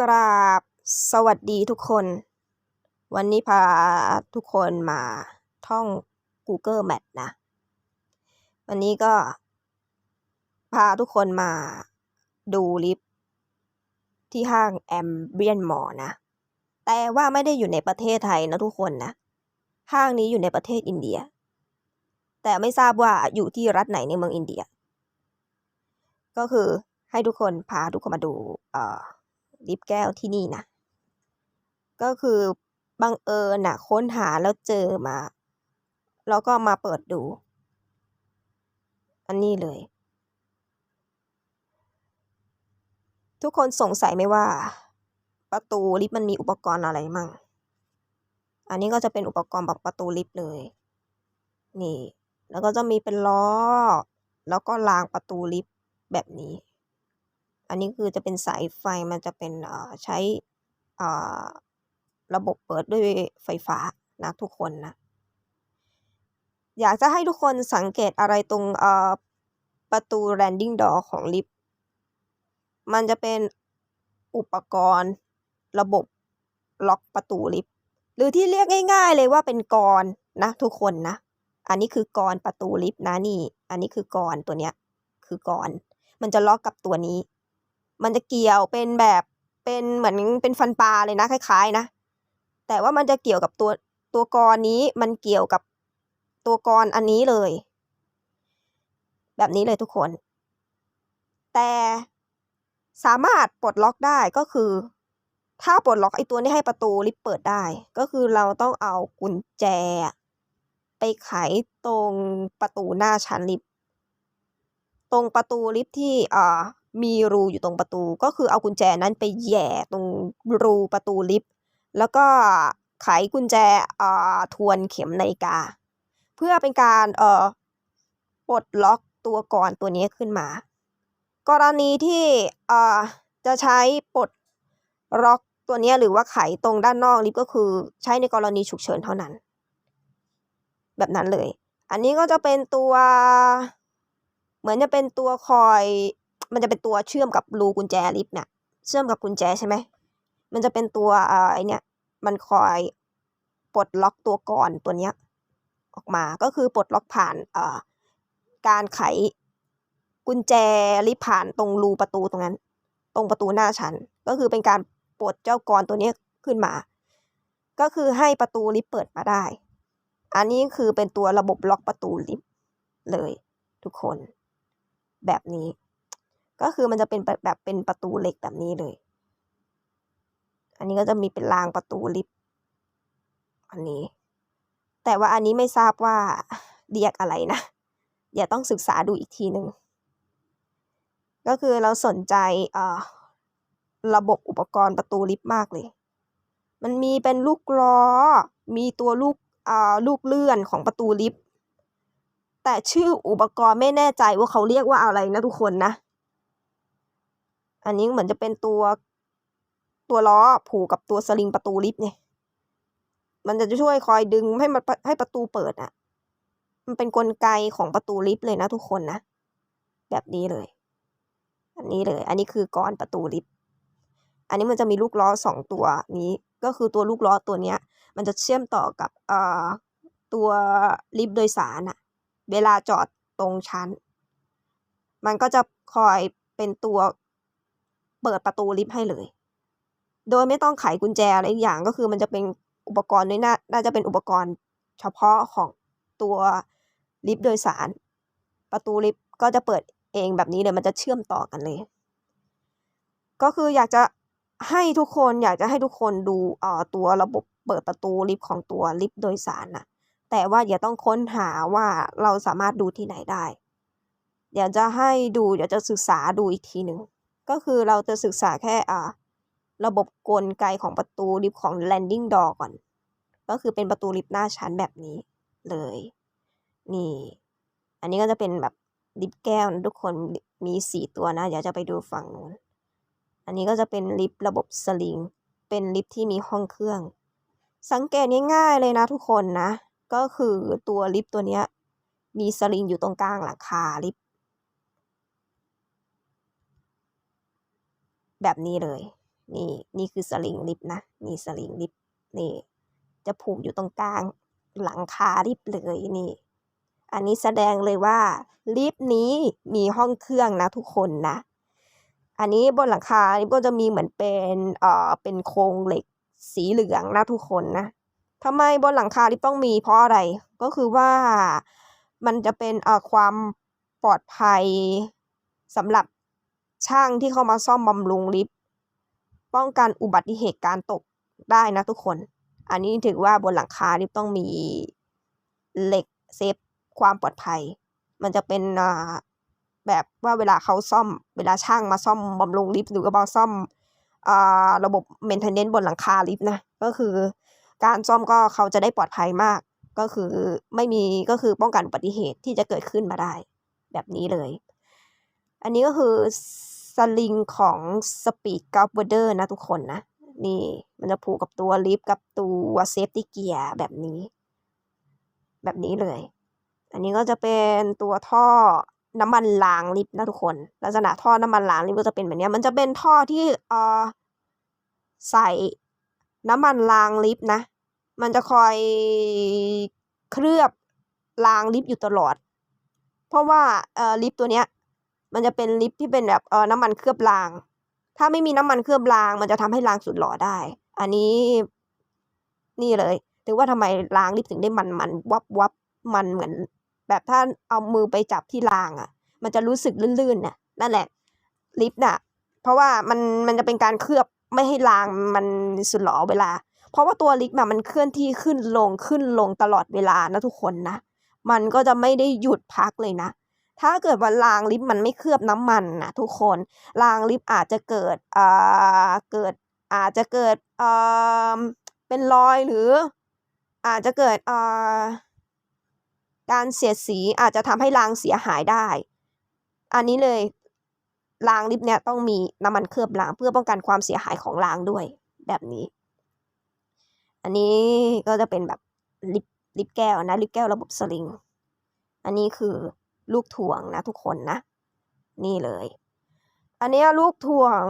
กราบสวัสดีทุกคน วันนี้พาทุกคนมาท่อง Google Map นะ วันนี้ก็ พาทุกคนมาดูลิฟที่ห้างแอมเบียนมอนะ แต่ว่าไม่ได้อยู่ในประเทศไทยนะทุกคนนะ ห้างนี้อยู่ในประเทศอินเดีย แต่ไม่ทราบว่าอยู่ที่รัฐไหนในเมืองอินเดีย ก็คือให้ทุกคนพาทุกคนมาดู เอ่อ ลิฟต์แก้วที่นี่นะ ก็คือบังเอิญนะค้นหาแล้วเจอมา แล้วก็มาเปิดดู อันนี้เลย ทุกคนสงสัยไหมว่า ประตูลิฟต์มันมีอุปกรณ์อะไรมั่ง อันนี้ก็จะเป็นอุปกรณ์แบบประตูลิฟต์เลย นี่ แล้วก็จะมีเป็นล้อ แล้วก็รางประตูลิฟต์แบบนี้ อันนี้คือจะเป็นสายไฟมันจะเป็นใช้ระบบเปิดด้วยไฟฟ้านะทุกคนนะ อยากจะให้ทุกคนสังเกตอะไรตรงประตู landing door ของลิฟต์ มันจะเป็นอุปกรณ์ระบบล็อกประตูลิฟต์ หรือที่เรียกง่ายๆเลยว่าเป็นกรนะทุกคนนะ อันนี้คือกรประตูลิฟต์นะนี่ อันนี้คือกรตัวเนี้ยคือกรมันจะล็อกกับตัวนี้ มันจะเกี่ยวเป็นแบบเป็นเหมือนเป็นฟันปลาเลยนะคล้าย ๆ นะ แต่ว่ามันจะเกี่ยวกับตัวตัวกรนี้มันเกี่ยวกับตัวกรอันนี้เลย แบบนี้เลยทุกคน แต่สามารถปลดล็อกได้ก็คือ ถ้าปลดล็อกไอตัวนี้ให้ประตูลิฟต์เปิดได้ ก็คือเราต้องเอากุญแจ ไปไขตรงประตูหน้าชั้นลิฟต์ตรงประตูลิฟต์ที่อ่า มีรูอยู่ตรงประตู ก็คือเอากุญแจนั้นไปแย่ตรงรูประตูลิฟต์แล้วก็ไขกุญแจอ่าทวนเข็มนาฬิกา เพื่อเป็นการเอ่อปลดล็อกตัวกรตัวนี้ขึ้นมา กรณีที่อ่าจะใช้ปลดล็อกตัวนี้หรือว่าไขตรงด้านนอกลิฟต์ก็คือใช้ในกรณีฉุกเฉินเท่านั้น แบบนั้นเลย อันนี้ก็จะเป็นตัว เหมือนจะเป็นตัวคอย มันจะเป็นตัวเชื่อมกับรูกุญแจลิฟต์เนี่ยเชื่อมกับกุญแจใช่ไหมมันจะเป็นตัวเอ่อไอเนี่ยมันคอยปลดล็อกตัวกรตัวเนี้ยออกมาก็คือปลดล็อกผ่านเอ่อการไขกุญแจลิฟต์ผ่านตรงรูประตูตรงนั้น ตรงประตูหน้าชั้นก็คือเป็นการปลดเจ้ากรตัวนี้ขึ้นมา ก็คือให้ประตูลิฟต์เปิดมาได้ อันนี้คือเป็นตัวระบบล็อกประตูลิฟต์เลยทุกคนแบบนี้ ก็คือมันจะเป็นแบบเป็นประตูเหล็กแบบนี้เลย อันนี้ก็จะมีเป็นรางประตูลิฟต์อันนี้ แต่ว่าอันนี้ไม่ทราบว่าเรียกอะไรนะเดี๋ยวต้องศึกษาดูอีกทีหนึ่งก็คือเราสนใจระบบอุปกรณ์ประตูลิฟต์มากเลย มันมีเป็นลูกล้อ มีตัวลูกลูกเลื่อนของประตูลิฟต์แต่ชื่ออุปกรณ์ไม่แน่ใจว่าเขาเรียกว่าอะไรนะทุกคนนะ อันนี้เหมือนจะเป็นตัวตัวล้อผูกกับตัวสลิงประตูลิฟต์เนี่ย มันจะช่วยคอยดึงให้มันให้ประตูเปิดอะ มันเป็นนกลไกของประตูลิฟต์เลยนะทุกคนนะ แบบนี้เลย อันนี้เลย อันนี้คือกรประตูลิฟต์ อันนี้มันจะมีลูกล้อสองตัวนี้ ก็คือตัวลูกล้อตัวเนี้ย มันจะเชื่อมต่อกับเอ่อตัวลิฟต์โดยสารอะเวลาจอดตรงชั้น มันก็จะคอยเป็นตัว ปิดประตูลิฟต์ให้เลย โดยไม่ต้องไขกุญแจอะไรอีกอย่างก็คือมันจะเป็นอุปกรณ์ด้วยน่าน่าจะเป็นอุปกรณ์เฉพาะของตัวลิฟต์โดยสาร ประตูลิฟต์ก็จะเปิดเองแบบนี้เลยมันจะเชื่อมต่อกันเลย ก็คืออยากจะให้ทุกคนอยากจะให้ทุกคนดูเอ่อตัวระบบเปิดประตูลิฟต์ของตัวลิฟต์โดยสารนะแต่ว่าอย่าต้องค้นหาว่าเราสามารถดูที่ไหนได้ เดี๋ยวจะให้ดูเดี๋ยวจะศึกษาดูอีกทีหนึ่ง ก็คือเราจะศึกษาแค่อ่าระบบกลไกของประตูลิฟต์ของ landing door ก่อน ก็คือเป็นประตูลิฟต์หน้าชั้นแบบนี้เลย นี่ อันนี้ก็จะเป็นแบบลิฟต์แก้วนะทุกคนมีสี่ตัวนะ เดี๋ยวจะไปดูฝั่งนู้น อันนี้ก็จะเป็นลิฟต์ระบบสลิง เป็นลิฟต์ที่มีห้องเครื่อง สังเกตง่ายๆเลยนะทุกคนนะ ก็คือตัวลิฟต์ตัวเนี้ยมีสลิงอยู่ตรงกลางหลังคาลิฟต์ แบบนี้เลย นี่นี่คือสลิงลิฟต์นะนี่สลิงลิฟต์นี่ จะผูกอยู่ตรงกลางหลังคาลิฟต์เลยนี่ อันนี้แสดงเลยว่าลิฟต์นี้มีห้องเครื่องนะทุกคนนะ อันนี้บนหลังคานี่ก็จะมีเหมือนเป็นเอ่อเป็นโครงเหล็กสีเหลืองนะทุกคนนะทำไมบนหลังคาลิฟต์ต้องมีเพราะอะไรก็คือว่ามันจะเป็นเออความปลอดภัยสำหรับ ช่างที่เข้ามาซ่อมบำรุงลิฟต์ป้องกันอุบัติเหตุการตกได้นะทุกคน อันนี้ถือว่าบนหลังคาลิฟต์ต้องมีเหล็กเซฟความปลอดภัย มันจะเป็นอ่าแบบว่าเวลาเขาซ่อมเวลาช่างมาซ่อมบำรุงลิฟต์หรือว่ามาซ่อมอ่าระบบ maintenance บนหลังคาลิฟต์นะก็คือการซ่อมก็เขาจะได้ปลอดภัยมาก ก็คือไม่มีก็คือป้องกันอุบัติเหตุที่จะเกิดขึ้นมาได้ แบบนี้เลย อันนี้ก็คือ สลิงของ Speed g u b w a d e r นะทุกคนนะ นี่มันจะผูกกับตัวลิฟต์กับตัวเซฟตี้เกียร์แบบนี้ แบบนี้เลย อันนี้ก็จะเป็นตัวท่อน้ำมันล้างลิฟต์นะทุกคน ลักษณะท่อน้ำมันล้างลิฟต์ก็จะเป็นแบบนี้มันจะเป็นท่อที่เออใส่น้ำมันล้างลิฟต์นะ มันจะคอยเคลือบล้างลิฟต์อยู่ตลอด เพราะว่าเออลิฟต์ตัวเนี้ย มันจะเป็นลิฟต์ที่เป็นแบบเออน้ำมันเคลือบราง ถ้าไม่มีน้ำมันเคลือบราง มันจะทำให้รางสุดหล่อได้ อันนี้ นี่เลยถึงว่าทำไมรางลิฟต์ถึงได้มันมันวับวับมันเหมือน แบบถ้าเอามือไปจับที่รางอะ่ะ มันจะรู้สึกลื่นๆน่ะนั่นแหละ ลิฟต์น่ะ เพราะว่ามันมันจะเป็นการเคลือบไม่ให้รางมันสุดหล่อเวลา เพราะว่าตัวลิฟต์น่ะมันเคลื่อนที่ขึ้นลงขึ้นลงตลอดเวลานะทุกคนนะมันก็จะไม่ได้หยุดพักเลยนะ ถ้าเกิดว่ารางลิฟต์มันไม่เคลือบน้ำมันนะทุกคนรางลิฟต์อาจจะเกิดอ่าเกิดอาจจะเกิดเอ่อเป็นรอยหรือ อาจจะเกิดอ่าการเสียดสีอาจจะทำให้รางเสียหายได้ อันนี้เลยรางลิฟต์เนี่ยต้องมีน้ำมันเคลือบรางเพื่อป้องกันความเสียหายของรางด้วยแบบนี้ อันนี้ก็จะเป็นแบบลิฟลิฟแก้วนะลิฟแก้วระบบสลิง อันนี้คือ ลูกถ่วงนะทุกคนนะ นี่เลย อันนี้ลูกถ่วง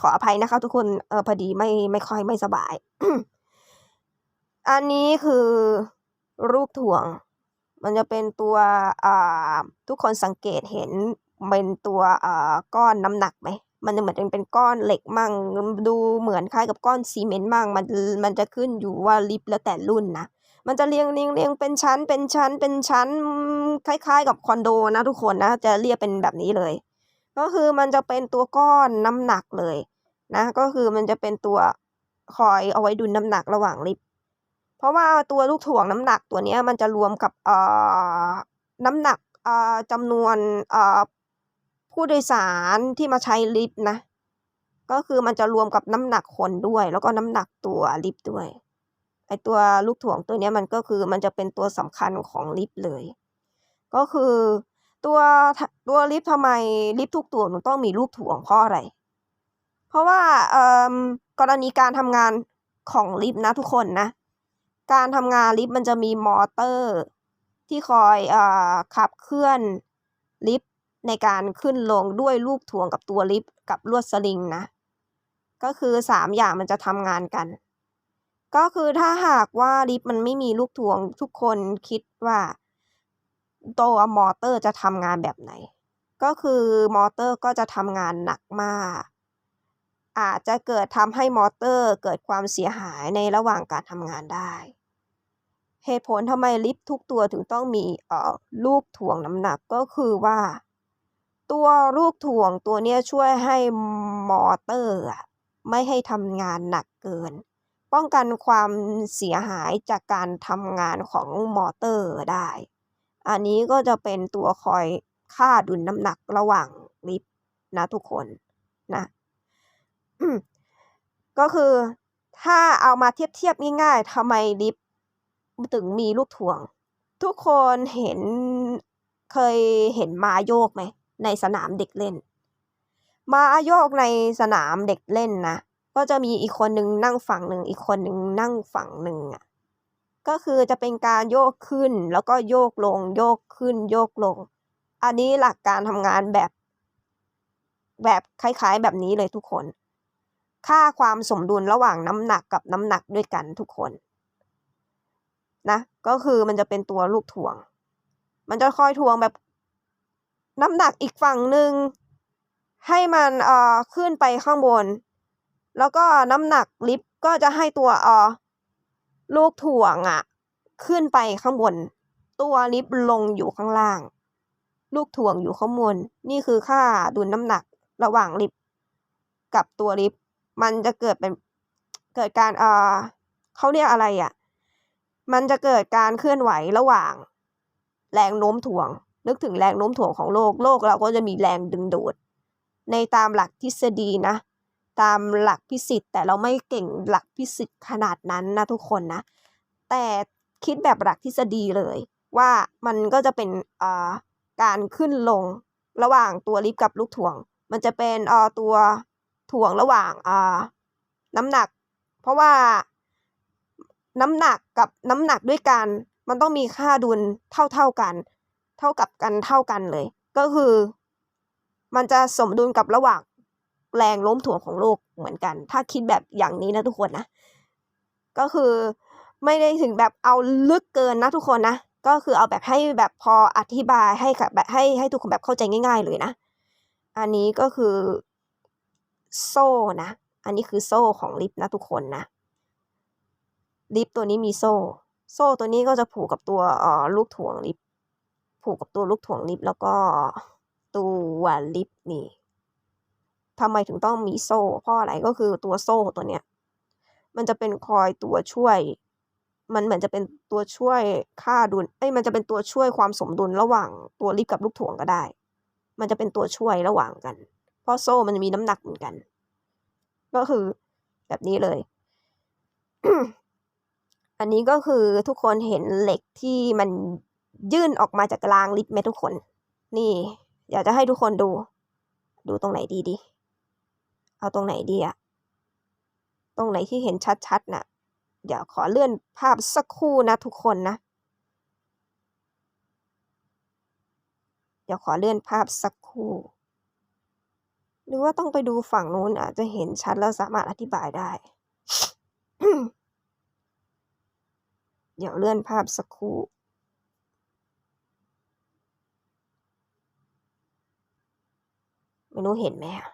ขออภัยนะคะ ทุกคนเออพอดีไม่ไม่ค่อยไม่สบาย อันนี้คือลูกถ่วง มันจะเป็นตัวอ่าทุกคนสังเกตเห็นเป็นตัวอ่าก้อนน้ำหนักไหมมันจะเหมือนเป็นก้อนเหล็กมั่ง ดูเหมือนคล้ายกับก้อนซีเมนต์มั่ง มันมันจะขึ้นอยู่ว่าลิฟต์แล้วแต่รุ่นนะ มันจะเรียงเรียงเรียงเป็นชั้น เป็นชั้น เป็นชั้น คล้าย ๆ กับคอนโดนะทุกคนนะ จะเรียกเป็นแบบนี้เลย ก็คือมันจะเป็นตัวก้อนน้ำหนักเลยนะ ก็คือมันจะเป็นตัวคอยเอาไว้ดุลน้ำหนักระหว่างลิฟต์เพราะว่าตัวลูกถ่วงน้ำหนักตัวเนี้ยมันจะรวมกับเอ่อน้ำหนักเอ่อจำนวนเอ่อผู้โดยสารที่มาใช้ลิฟต์นะ ก็คือมันจะรวมกับน้ำหนักคนด้วย แล้วก็น้ำหนักตัวลิฟต์ด้วย อตัวลูกถ่วงตัวนี้มันก็คือมันจะเป็นตัวสำคัญของลิฟต์เลย ก็คือตัวตัวลิฟต์ทำไมลิฟต์ทุกตัวมันต้องมีลูกถ่วงเพราะอะไร เพราะว่าอ่อกรณีการทำงานของลิฟต์นะทุกคนนะ การทำงานลิฟต์มันจะมีมอเตอร์ ที่คอยอ่อขับเคลื่อนลิฟต์ในการขึ้นลงด้วยลูกถ่วงกับตัวลิฟต์กับลวดสลิงนะ ก็คือสามอย่างมันจะทำงานกัน ก็คือถ้าหากว่าลิฟต์มันไม่มีลูกถ่วงทุกคนคิดว่าตัวมอเตอร์จะทำงานแบบไหน ก็คือมอเตอร์ก็จะทำงานหนักมาก อาจจะเกิดทำให้มอเตอร์เกิดความเสียหายในระหว่างการทำงานได้ เหตุผลทำไมลิฟต์ทุกตัวถึงต้องมีเอ่อลูกถ่วงน้ำหนักก็คือว่า ตัวลูกถ่วงตัวนี้ช่วยให้มอเตอร์ไม่ให้ทำงานหนักเกิน ป้องกันความเสียหายจากการทำงานของมอเตอร์ได้ อันนี้ก็จะเป็นตัวคอยค่าดุลน้ำหนักระหว่างลิฟต์นะทุกคนนะก็คือถ้าเอามาเทียบเทียบง่ายๆทำไมลิฟต์ถึงมีลูกถ่วง ทุกคนเห็นเคยเห็นมาโยกไหม ในสนามเด็กเล่น มาโยกในสนามเด็กเล่นนะ ก็จะมีอีกคนหนึ่งนั่งฝั่งหนึ่งอีกคนหนึ่งนั่งฝั่งหนึ่งอะก็คือจะเป็นการโยกขึ้นแล้วก็โยกลง โยกขึ้น โยกลง อันนี้หลักการทำงานแบบ แบบคล้ายๆแบบนี้เลยทุกคน ค่าความสมดุลระหว่างน้ำหนักกับน้ำหนักด้วยกันทุกคนนะก็คือมันจะเป็นตัวลูกถ่วง มันจะคอยถ่วงแบบน้ำหนักอีกฝั่งหนึ่งให้มันเอ่อขึ้นไปข้างบน แล้วก็น้ำหนักลิฟต์ก็จะให้ตัวอ่อลูกถ่วงอะขึ้นไปข้างบน ตัวลิฟต์ลงอยู่ข้างล่าง ลูกถ่วงอยู่ข้างบน นี่คือค่าดุลน้ำหนักระหว่างลิฟต์กับตัวลิฟต์มันจะเกิดเป็นเกิดการเอ่อเขาเรียกอะไรอะ่ะ มันจะเกิดการเคลื่อนไหวระหว่าง แรงโน้มถ่วง นึกถึงแรงโน้มถ่วงของโลก โลกเราก็จะมีแรงดึงดูด ในตามหลักทฤษฎีนะ ตามหลักฟิสิกส์แต่เราไม่เก่งหลักฟิสิกส์ขนาดนั้นนะทุกคนนะ แต่คิดแบบหลักทฤษฎีเลย ว่ามันก็จะเป็นอ่าการขึ้นลงระหว่างตัวลิฟต์กับลูกถ่วง มันจะเป็นอ่าตัวถ่วงระหว่างอ่าน้ำหนัก เพราะว่าน้ำหนักกับน้ำหนักด้วยกัน มันต้องมีค่าดุลเท่าเท่ากัน เท่ากับกันเท่ากันเลย ก็คือ มันจะสมดุลกับระหว่าง แรงโน้มถ่วงของโลกเหมือนกัน ถ้าคิดแบบอย่างนี้นะทุกคนนะ ก็คือไม่ได้ถึงแบบเอาลึกเกินนะทุกคนนะ ก็คือเอาแบบให้แบบพออธิบายให้แบบให้ให้ทุกคนแบบเข้าใจง่าย ๆ เลยนะ อันนี้ก็คือโซ่นะ อันนี้คือโซ่ของลิฟต์นะทุกคนนะ ลิฟต์ตัวนี้มีโซ่ โซ่ตัวนี้ก็จะผูกกับตัวอ่อลูกถ่วงลิฟต์ผูกกับตัวลูกถ่วงลิฟต์แล้วก็ตัวลิฟต์นี่ ทำไมถึงต้องมีโซ่เพราะอะไรก็คือตัวโซ่ตัวเนี้ยมันจะเป็นคอยตัวช่วย มันเหมือนจะเป็นตัวช่วยค่าดุลเอ้ยมันจะเป็นตัวช่วยความสมดุลระหว่างตัวลิฟต์กับลูกถ่วงก็ได้ มันจะเป็นตัวช่วยระหว่างกัน เพราะโซ่มันจะมีน้ำหนักเหมือนกัน ก็คือแบบนี้เลย อันนี้ก็คือทุกคนเห็นเหล็กที่มันยื่นออกมาจากกลางลิฟต์ไหมทุกคน นี่ อยากจะให้ทุกคนดู ดูตรงไหนดีดี เอาตรงไหนดีอะตรงไหนที่เห็นชัดๆน่ะ เดี๋ยวขอเลื่อนภาพสักครู่นะทุกคนนะ เดี๋ยวขอเลื่อนภาพสักครู่ หรือว่าต้องไปดูฝั่งนู้นอาจจะเห็นชัดแล้วสามารถอธิบายได้ เดี๋ยวเลื่อนภาพสักครู่ไม่รู้เห็นไหมอะ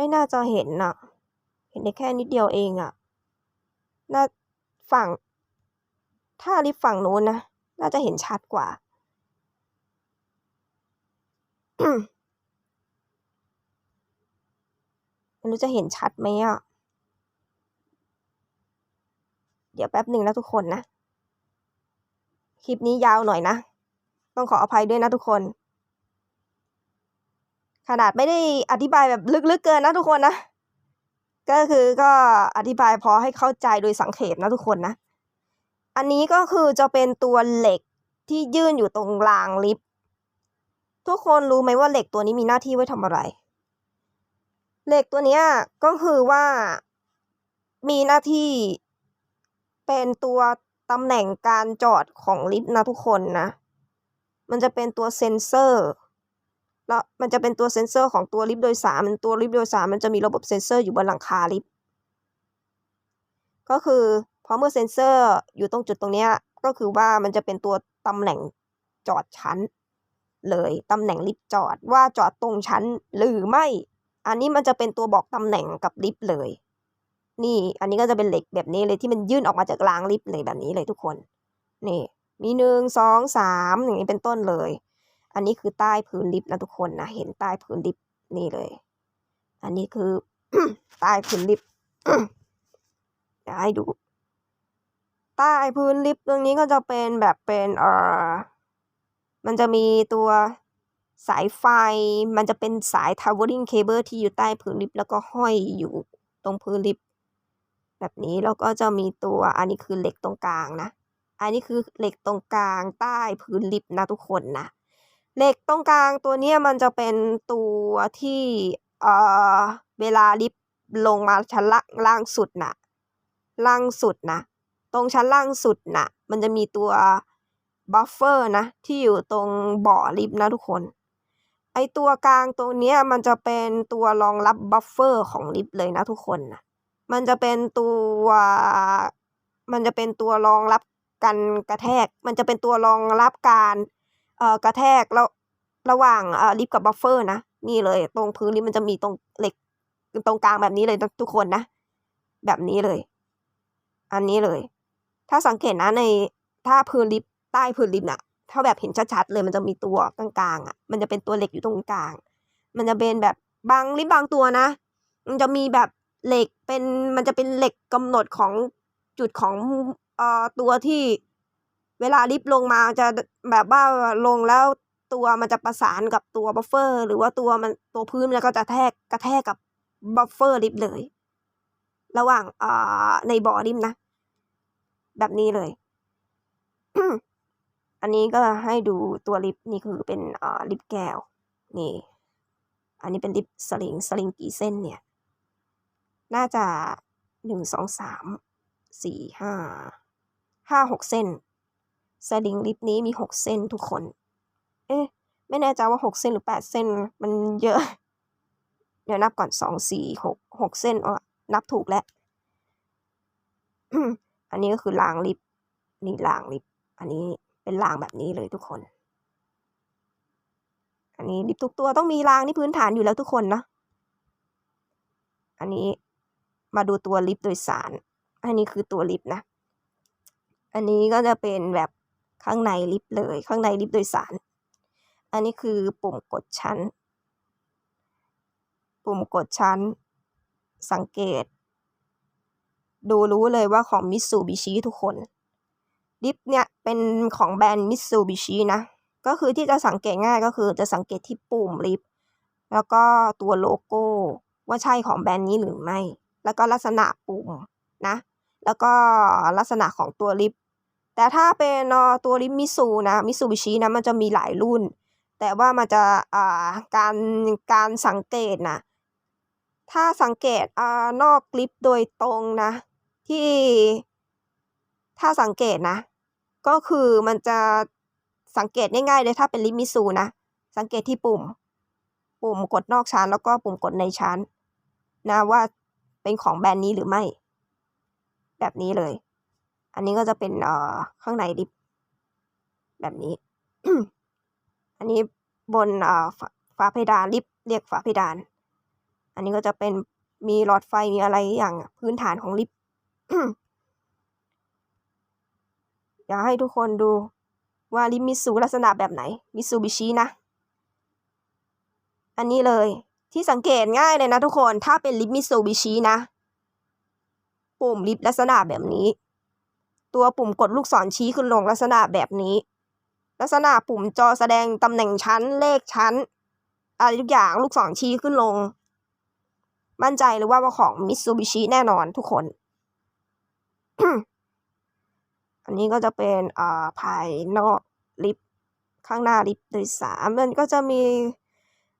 ไม่น่าจะเห็นน่ะ เห็นได้แค่นิดเดียวเองอะน่าฝั่ง ถ้าลิฟฝั่งนู้นนะ น่าจะเห็นชัดกว่าไม่รู้จะเห็นชัดไหมอะ เดี๋ยวแป๊บหนึ่งนะทุกคนนะ คลิปนี้ยาวหน่อยนะ ต้องขออภัยด้วยนะทุกคน ขนาดไม่ได้อธิบายแบบลึกๆเกินนะทุกคนนะ ก็คือก็อธิบายพอให้เข้าใจโดยสังเขปนะทุกคนนะ อันนี้ก็คือจะเป็นตัวเหล็กที่ยื่นอยู่ตรงรางลิฟต์ทุกคนรู้ไหมว่าเหล็กตัวนี้มีหน้าที่ไว้ทำอะไร เหล็กตัวนี้ก็คือว่ามีหน้าที่เป็นตัวตำแหน่งการจอดของลิฟต์นะทุกคนนะ มันจะเป็นตัวเซ็นเซอร์ แล้วมันจะเป็นตัวเซ็นเซอร์ของตัวลิฟต์โดยสารมันตัวลิฟต์โดยสารมันจะมีระบบเซ็นเซอร์อยู่บนหลังคาลิฟต์ก็คือพอเมื่อเซ็นเซอร์อยู่ตรงจุดตรงเนี้ยก็คือว่ามันจะเป็นตัวตำแหน่งจอดชั้น เลยตำแหน่งลิฟต์จอดว่าจอดตรงชั้นหรือไม่ อันนี้มันจะเป็นตัวบอกตำแหน่งกับลิฟต์เลย นี่อันนี้ก็จะเป็นเหล็กแบบนี้เลยที่มันยื่นออกมาจากรางลิฟต์เลยแบบนี้เลยทุกคนนี่มีหนึ่งสองสามอย่างนี้เป็นต้นเลย อันนี้คือใต้พื้นลิฟต์นะทุกคนนะเห็นใต้พื้นลิฟต์นี่เลย อันนี้คือใต้พื้นลิฟต์เดี๋ยวให้ดู ใต้พื้นลิฟต์ตรงนี้ก็จะเป็นแบบเป็นเออมันจะมีตัวสายไฟ มันจะเป็นสาย towering cable ที่อยู่ใต้พื้นลิฟต์แล้วก็ห้อยอยู่ตรงพื้นลิฟต์แบบนี้แล้วก็จะมีตัวอันนี้คือเหล็กตรงกลางนะ อันนี้คือเหล็กตรงกลางใต้พื้นลิฟต์นะทุกคนนะ เหล็กตรงกลางตัวเนี้ยมันจะเป็นตัวที่เอ่อเวลาลิฟต์ลงมาชั้นล่างล่างสุดนะล่างสุดนะตรงชั้นล่างสุดนะมันจะมีตัวบัฟเฟอร์นะที่อยู่ตรงเบาะลิฟต์นะทุกคนไออตัวกลางตรงเนี้ยมันจะเป็นตัวรองรับบัฟเฟอร์ของลิฟต์เลยนะทุกคนนะมันจะเป็นตัวมันจะเป็นตัวรองรับกันกระแทก มันจะเป็นตัวรองรับการ เอ่อกระแทกแล้วระหว่างเอ่อลิฟต์กับบัฟเฟอร์นะนี่เลย ตรงพื้นลิฟต์มันจะมีตรงเหล็กตรงกลางแบบนี้เลยทุกคนนะ แบบนี้เลย อันนี้เลย ถ้าสังเกตนะในถ้าพื้นลิฟต์ใต้พื้นลิฟต์น่ะถ้าแบบเห็นชัดๆเลยมันจะมีตัวกลางๆอะ มันจะเป็นตัวเหล็กอยู่ตรงกลาง มันจะเป็นแบบบางลิฟต์บางตัวนะ มันจะมีแบบเหล็กเป็นมันจะเป็นเหล็กกำหนดของจุดของเอ่อตัวที่ เวลาลิฟต์ลงมาจะแบบว่าลงแล้วตัวมันจะประสานกับตัวบัฟเฟอร์ หรือว่าตัวมันตัวพื้นมันก็จะแทกกระแทกกับบัฟเฟอร์ลิฟต์เลย ระหว่างอ่าในบ่อลิฟต์นะ แบบนี้เลย อันนี้ก็ให้ดูตัวลิฟต์นี่คือเป็นอ่าลิฟต์แก้ว นี่ อันนี้เป็นลิฟต์สลิงสลิงกี่เส้นเนี่ย น่าจะหนึ่งสองสามสี่ห้าห้าหกเส้น สลิงลิฟต์นี้มีหกเส้นทุกคน เอ๊ะ ไม่แน่ใจว่าหกเส้นหรือแปดเส้น มันเยอะ เดี๋ยวนับก่อนสองสี่หกหกเส้นอ๋อนับถูกแล้ว อันนี้ก็คือรางลิฟต์นี่รางลิฟต์อันนี้เป็นรางแบบนี้เลยทุกคน อันนี้ลิฟต์ทุกตัวต้องมีรางนี่พื้นฐานอยู่แล้วทุกคนนะ อันนี้มาดูตัวลิฟต์โดยสาร อันนี้คือตัวลิฟต์นะ อันนี้ก็จะเป็นแบบ ข้างในลิฟต์เลย ข้างในลิฟต์โดยสาร อันนี้คือปุ่มกดชั้น ปุ่มกดชั้น สังเกต ดูรู้เลยว่าของมิตซูบิชิทุกคน ลิฟต์เนี่ยเป็นของแบรนด์มิตซูบิชินะ ก็คือที่จะสังเกตง่ายก็คือจะสังเกตที่ปุ่มลิฟต์แล้วก็ตัวโลโก้ว่าใช่ของแบรนด์นี้หรือไม่ แล้วก็ลักษณะปุ่มนะ แล้วก็ลักษณะของตัวลิฟต์ แต่ถ้าเป็นตัวลิฟต์มิซูนะมิซูบิชินะมันจะมีหลายรุ่น แต่ว่ามันจะอ่าการการสังเกตนะถ้าสังเกตอ่านอกลิฟต์โดยตรงนะ ที่ถ้าสังเกตนะ ก็คือมันจะสังเกตง่ายๆเลยถ้าเป็นลิฟต์มิซูนะ สังเกตที่ปุ่ม ปุ่มกดนอกชั้นแล้วก็ปุ่มกดในชั้นนะว่าเป็นของแบรนด์นี้หรือไม่ แบบนี้เลย อันนี้ก็จะเป็นเอ่อข้างในลิฟต์แบบนี้ อันนี้บนเอ่อฝาฝาเพดานลิฟต์เรียกฝาเพดาน อันนี้ก็จะเป็นมีหลอดไฟมีอะไรอย่างพื้นฐานของลิฟต์อยากให้ทุกคนดูว่าลิฟต์มิซูลักษณะแบบไหน มิซูบิชินะ อันนี้เลยที่สังเกตง่ายเลยนะทุกคน ถ้าเป็นลิฟต์มิซูบิชินะ ปุ่มลิฟต์ลักษณะแบบนี้ ตัวปุ่มกดลูกศรชี้ขึ้นลงลักษณะแบบนี้ ลักษณะปุ่มจอแสดงตำแหน่งชั้นเลขชั้นอะไรทุกอย่างลูกศรชี้ขึ้นลง มั่นใจเลยว่าว่าของมิตซูบิชิแน่นอนทุกคน อันนี้ก็จะเป็นอ่าภายนอกลิฟต์ข้างหน้าลิฟต์โดยสารมันก็จะมี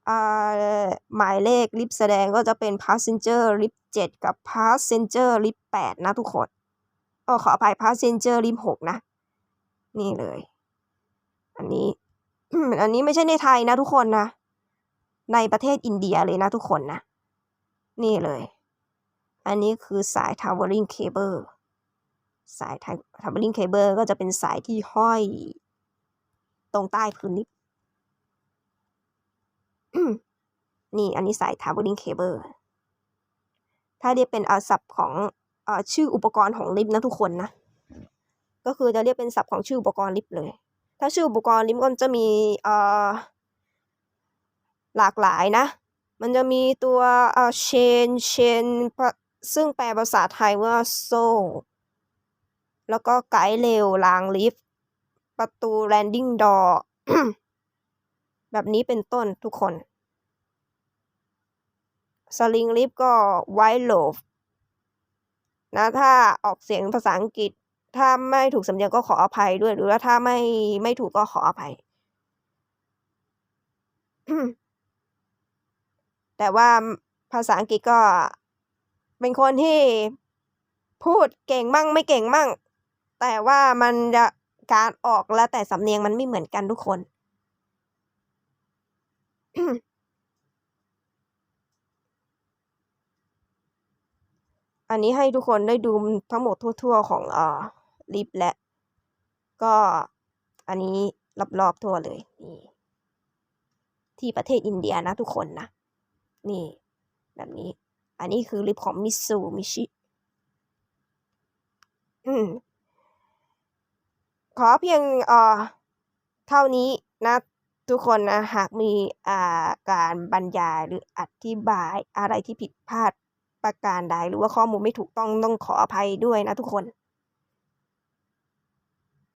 อ่าหมายเลขลิฟต์แสดงก็จะเป็น passenger ลิฟต์7กับ passenger ลิฟต์8นะทุกคน อ๋อขออภัย passenger ลิฟต์6นะ นี่เลย อันนี้ อันนี้ไม่ใช่ในไทยนะทุกคนนะ ในประเทศอินเดียเลยนะทุกคนนะ นี่เลย อันนี้คือสาย towering cable สาย towering cable ก็จะเป็นสายที่ห้อย ตรงใต้พื้นลิฟต์นี่อันนี้สาย towering cable ถ้าเรียกเป็นอาศัพท์ของ ชื่ออุปกรณ์ของลิฟต์นะทุกคนนะ ก็คือจะเรียกเป็นศัพท์ของชื่ออุปกรณ์ลิฟต์เลย ถ้าชื่ออุปกรณ์ลิฟต์ก็จะมีหลากหลายนะ มันจะมีตัวเชนเชนซึ่งแปลภาษาไทยว่าโซ่ แล้วก็ไกด์เร็วรางลิฟต์ ประตูแลนดิ้งดอแบบนี้เป็นต้นทุกคน สลิงลิฟต์ก็ไวโลฟ นะถ้าออกเสียงภาษาอังกฤษ ถ้าไม่ถูกสำเนียงก็ขออภัยด้วย หรือว่าถ้าไม่ไม่ถูกก็ขออภัย แต่ว่าภาษาอังกฤษก็เป็นคนที่พูดเก่งมั่งไม่เก่งมั่ง แต่ว่ามันจะการออกแล้วแต่สำเนียงมันไม่เหมือนกันทุกคน นนี้ให้ทุกคนได้ดูทั้งหมดทั่ว ๆ ของอ่าลิฟแล้วก็อันนี้รอบๆทั่วเลยนี่ที่ประเทศอินเดียนะทุกคนนะ นี่ แบบนี้ อันนี้คือลิฟต์ของ Mitsubishi อืมขอเพียงอ่าเท่านี้นะ ทุกคนนะ หากมีอาการบรรยายหรืออธิบายอะไรที่ผิดพลาด ประการใด หรือว่าข้อมูลไม่ถูกต้องต้องขออภัยด้วยนะทุกคน